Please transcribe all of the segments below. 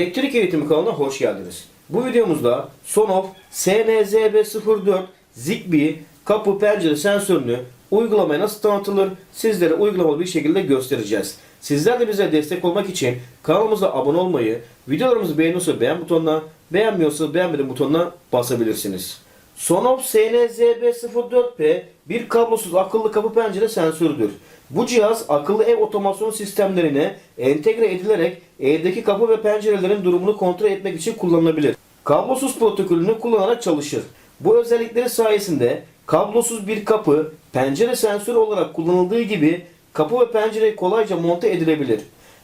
Elektrik eğitimi kanalına hoş geldiniz. Bu videomuzda Sonoff SNZB04 Zigbee kapı pencere sensörünü uygulamaya nasıl tanıtılır sizlere uygulamalı bir şekilde göstereceğiz. Sizler de bize destek olmak için kanalımıza abone olmayı, videolarımızı beğeniyorsa beğen butonuna, beğenmiyorsa beğenmedim butonuna basabilirsiniz. Sonoff SNZB04P bir kablosuz akıllı kapı pencere sensörüdür. Bu cihaz akıllı ev otomasyon sistemlerine entegre edilerek evdeki kapı ve pencerelerin durumunu kontrol etmek için kullanılabilir. Kablosuz protokolünü kullanarak çalışır. Bu özellikleri sayesinde kablosuz bir kapı, pencere sensörü olarak kullanıldığı gibi kapı ve pencere kolayca monte edilebilir.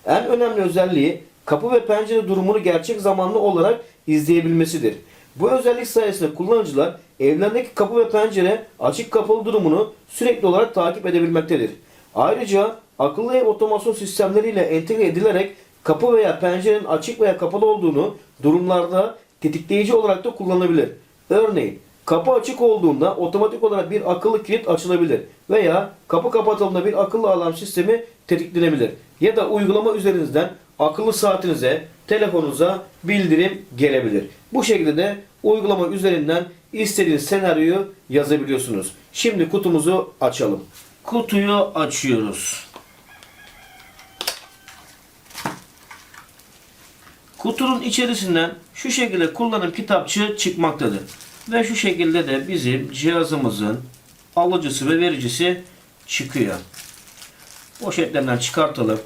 En önemli özelliği kapı ve pencere durumunu gerçek zamanlı olarak izleyebilmesidir. Bu özellik sayesinde kullanıcılar evlerindeki kapı ve pencere açık kapalı durumunu sürekli olarak takip edebilmektedir. Ayrıca akıllı ev otomasyon sistemleriyle entegre edilerek kapı veya pencerenin açık veya kapalı olduğunu durumlarda tetikleyici olarak da kullanılabilir. Örneğin kapı açık olduğunda otomatik olarak bir akıllı kilit açılabilir veya kapı kapatıldığında bir akıllı alarm sistemi tetiklenebilir. Ya da uygulama üzerinizden akıllı saatinize, telefonunuza bildirim gelebilir. Bu şekilde de uygulama üzerinden istediğiniz senaryoyu yazabiliyorsunuz. Şimdi kutumuzu açalım. Kutuyu açıyoruz. Kutunun içerisinden şu şekilde kullanım kitapçığı çıkmaktadır. Ve şu şekilde de bizim cihazımızın alıcısı ve vericisi çıkıyor. Poşetlerinden çıkartalım.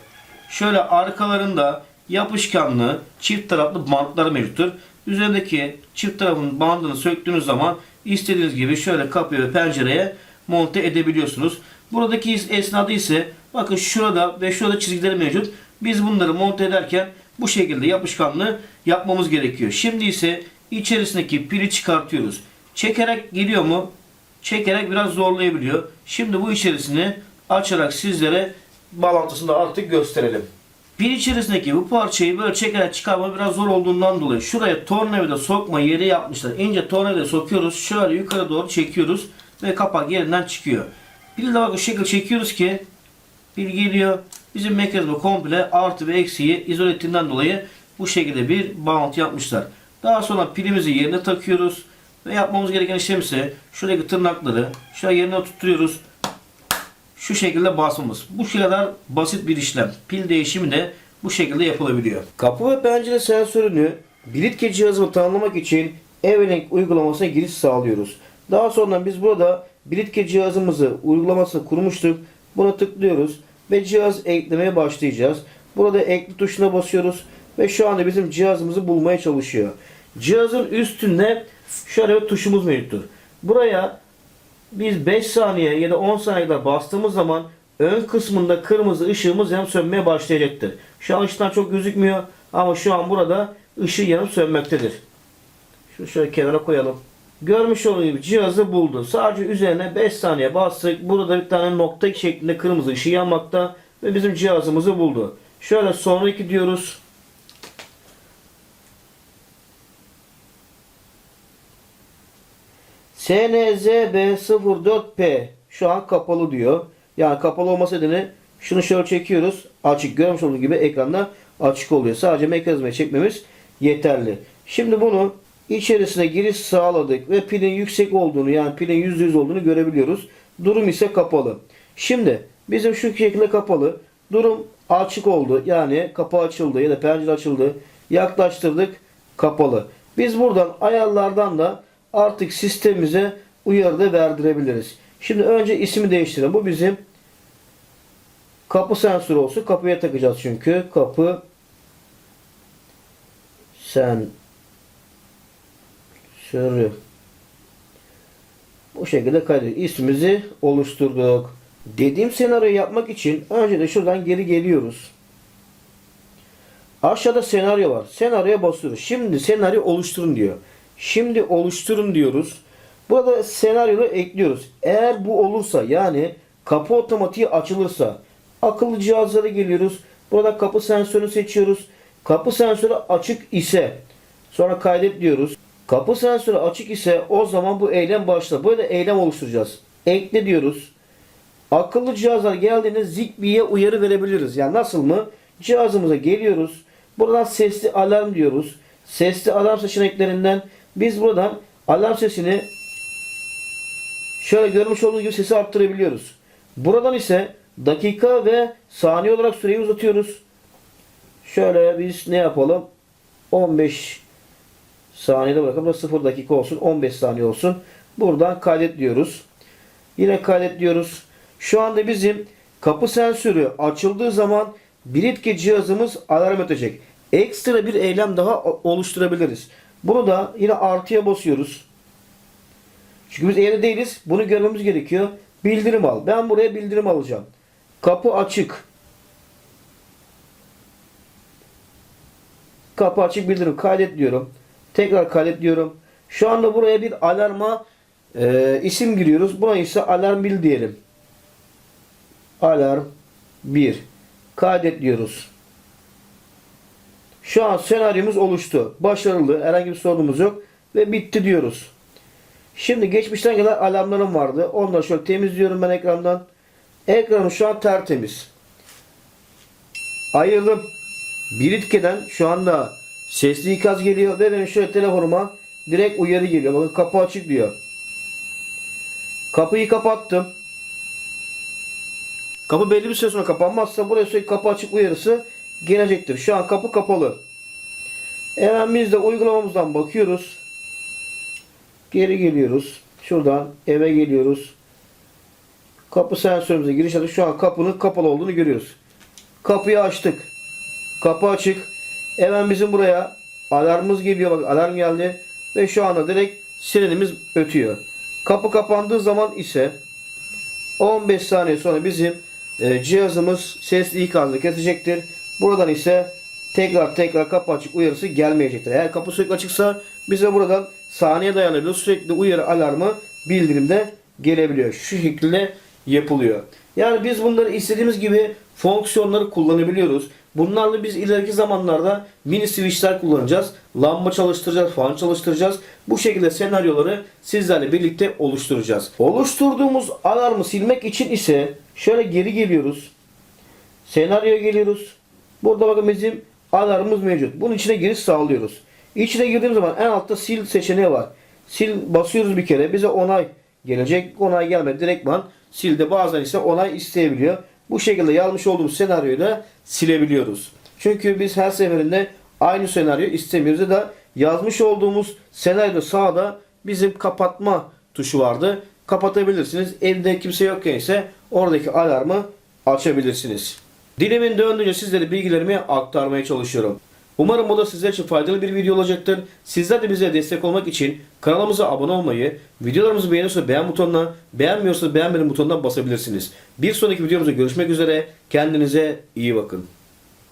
Şöyle arkalarında yapışkanlı çift taraflı bantlar mevcuttur. Üzerindeki çift tarafın bandını söktüğünüz zaman istediğiniz gibi şöyle kapıya ve pencereye monte edebiliyorsunuz. Buradaki esnada ise bakın şurada ve şurada çizgileri mevcut. Biz bunları monte ederken bu şekilde yapışkanlı yapmamız gerekiyor. Şimdi ise içerisindeki pili çıkartıyoruz. Çekerek geliyor mu? Çekerek biraz zorlayabiliyor. Şimdi bu içerisini açarak sizlere bağlantısını da artık gösterelim. Pil içerisindeki bu parçayı böyle çekerek çıkarma biraz zor olduğundan dolayı şuraya tornavida sokma yeri yapmışlar. İnce tornavida sokuyoruz. Şöyle yukarı doğru çekiyoruz ve kapak yerinden çıkıyor. De bak bu şekilde çekiyoruz ki pil geliyor. Bizim mekanizma komple artı ve eksiği izole ettiğinden dolayı bu şekilde bir bağlantı yapmışlar. Daha sonra pilimizi yerine takıyoruz. Ve yapmamız gereken işlem ise şuradaki tırnakları şuraya yerine tutturuyoruz. Şu şekilde basmamız. Bu kadar basit bir işlem. Pil değişimi de bu şekilde yapılabiliyor. Kapı ve pencere sensörünü Bilitke cihazını tanımlamak için Evelink uygulamasına giriş sağlıyoruz. Daha sonra biz burada Bilitke cihazımızı uygulamasını kurmuştuk. Buna tıklıyoruz ve cihaz eklemeye başlayacağız. Burada ekle tuşuna basıyoruz ve şu anda bizim cihazımızı bulmaya çalışıyor. Cihazın üstünde şöyle bir tuşumuz mevcuttur. Buraya biz 5 saniye ya da 10 saniye kadar bastığımız zaman ön kısmında kırmızı ışığımız yanıp sönmeye başlayacaktır. Şu an ışıktan çok gözükmüyor ama şu an burada ışığı yanıp sönmektedir. Şunu şöyle kenara koyalım. Görmüş olduğunuz gibi cihazı buldu. Sadece üzerine 5 saniye bastık. Burada bir tane nokta şeklinde kırmızı ışığı yanmakta ve bizim cihazımızı buldu. Şöyle sonraki diyoruz. SNZB04P şu an kapalı diyor. Yani kapalı olması nedeni şunu şöyle çekiyoruz. Açık görmüş olduğunuz gibi ekranda açık oluyor. Sadece mekanizmayı çekmemiz yeterli. Şimdi bunu içerisine giriş sağladık ve pilin yüksek olduğunu yani pilin %100 olduğunu görebiliyoruz. Durum ise kapalı. Şimdi bizim şu şekilde kapalı. Durum açık oldu. Yani kapı açıldı ya da pencere açıldı. Yaklaştırdık kapalı. Biz buradan ayarlardan da artık sistemimize uyarı da verdirebiliriz. Şimdi önce ismi değiştirelim. Bu bizim kapı sensörü olsun. Kapıya takacağız çünkü. Kapı sensörü. Bu şekilde kaydet. İsmimizi oluşturduk. Dediğim senaryoyu yapmak için önce de şuradan geri geliyoruz. Aşağıda senaryo var. Senaryoya basıyoruz. Şimdi senaryo oluşturun diyor. Şimdi oluşturun diyoruz. Burada senaryoyu ekliyoruz. Eğer bu olursa yani kapı otomatiği açılırsa akıllı cihazlara geliyoruz. Burada kapı sensörünü seçiyoruz. Kapı sensörü açık ise sonra kaydet diyoruz. Kapı sensörü açık ise o zaman bu eylem başlar. Böyle eylem oluşturacağız. Ekle diyoruz. Akıllı cihazlar geldiğinde Zigbee'ye uyarı verebiliriz. Yani nasıl mı? Cihazımıza geliyoruz. Buradan sesli alarm diyoruz. Sesli alarm seçeneklerinden biz buradan alarm sesini şöyle görmüş olduğunuz gibi sesi arttırabiliyoruz. Buradan ise dakika ve saniye olarak süreyi uzatıyoruz. Şöyle biz ne yapalım? 15 saniyede bırakalım da 0 dakika olsun. 15 saniye olsun. Buradan kaydet diyoruz. Yine kaydet diyoruz. Şu anda bizim kapı sensörü açıldığı zaman Britke cihazımız alarm ötecek. Ekstra bir eylem daha oluşturabiliriz. Bunu da yine artıya basıyoruz. Çünkü biz evde değiliz. Bunu görmemiz gerekiyor. Bildirim al. Ben buraya bildirim alacağım. Kapı açık. Kapı açık bildirim. Kaydet diyorum. Tekrar kaydet diyorum. Şu anda buraya bir alarma e, isim giriyoruz. Buna ise alarm bil diyelim. Alarm 1. Kaydet diyoruz. Şu an senaryomuz oluştu. Başarılı. Herhangi bir sorunumuz yok. Ve bitti diyoruz. Şimdi geçmişten gelen alarmlarım vardı. Onları şöyle temizliyorum ben ekrandan. Ekranım şu an tertemiz. Ayırdım. Biritkeden şu anda sesli ikaz geliyor ve benim şöyle telefonuma direkt uyarı geliyor. Bakın kapı açık diyor. Kapıyı kapattım. Kapı belli bir süre sonra kapanmazsa buraya sürekli kapı açık uyarısı gelecektir. Şu an kapı kapalı. Hemen biz de uygulamamızdan bakıyoruz. Geri geliyoruz. Şuradan eve geliyoruz. Kapı sensörümüze giriş yaptık. Şu an kapının kapalı olduğunu görüyoruz. Kapıyı açtık. Kapı açık. Hemen bizim buraya alarmımız geliyor. Bak alarm geldi. Ve şu anda direkt sirenimiz ötüyor. Kapı kapandığı zaman ise 15 saniye sonra bizim e, cihazımız sesli ikazı kesecektir. Buradan ise tekrar tekrar kapı açık uyarısı gelmeyecektir. Eğer kapı sürekli açıksa bize buradan saniye dayanabiliyor. Sürekli uyarı alarmı bildirimde gelebiliyor. Şu şekilde yapılıyor. Yani biz bunları istediğimiz gibi fonksiyonları kullanabiliyoruz. Bunlarla biz ileriki zamanlarda mini switchler kullanacağız. Lamba çalıştıracağız, fan çalıştıracağız. Bu şekilde senaryoları sizlerle birlikte oluşturacağız. Oluşturduğumuz alarmı silmek için ise şöyle geri geliyoruz. Senaryoya geliyoruz. Burada bakın bizim alarmımız mevcut. Bunun içine giriş sağlıyoruz. İçine girdiğimiz zaman en altta sil seçeneği var. Sil basıyoruz bir kere. Bize onay gelecek. Onay gelmedi. Direktman sildi. Bazen ise onay isteyebiliyor. Bu şekilde yazmış olduğumuz senaryoyu da silebiliyoruz. Çünkü biz her seferinde aynı senaryo istemiyoruz. Ya da yazmış olduğumuz senaryoda sağda bizim kapatma tuşu vardı. Kapatabilirsiniz. Evde kimse yokken ise oradaki alarmı açabilirsiniz. Dilimin döndüğünce sizlere bilgilerimi aktarmaya çalışıyorum. Umarım bu da sizler için faydalı bir video olacaktır. Sizler de bize destek olmak için kanalımıza abone olmayı, videolarımızı beğeniyorsa beğen butonuna, beğenmiyorsa beğenmedim butonuna basabilirsiniz. Bir sonraki videomuzda görüşmek üzere. Kendinize iyi bakın.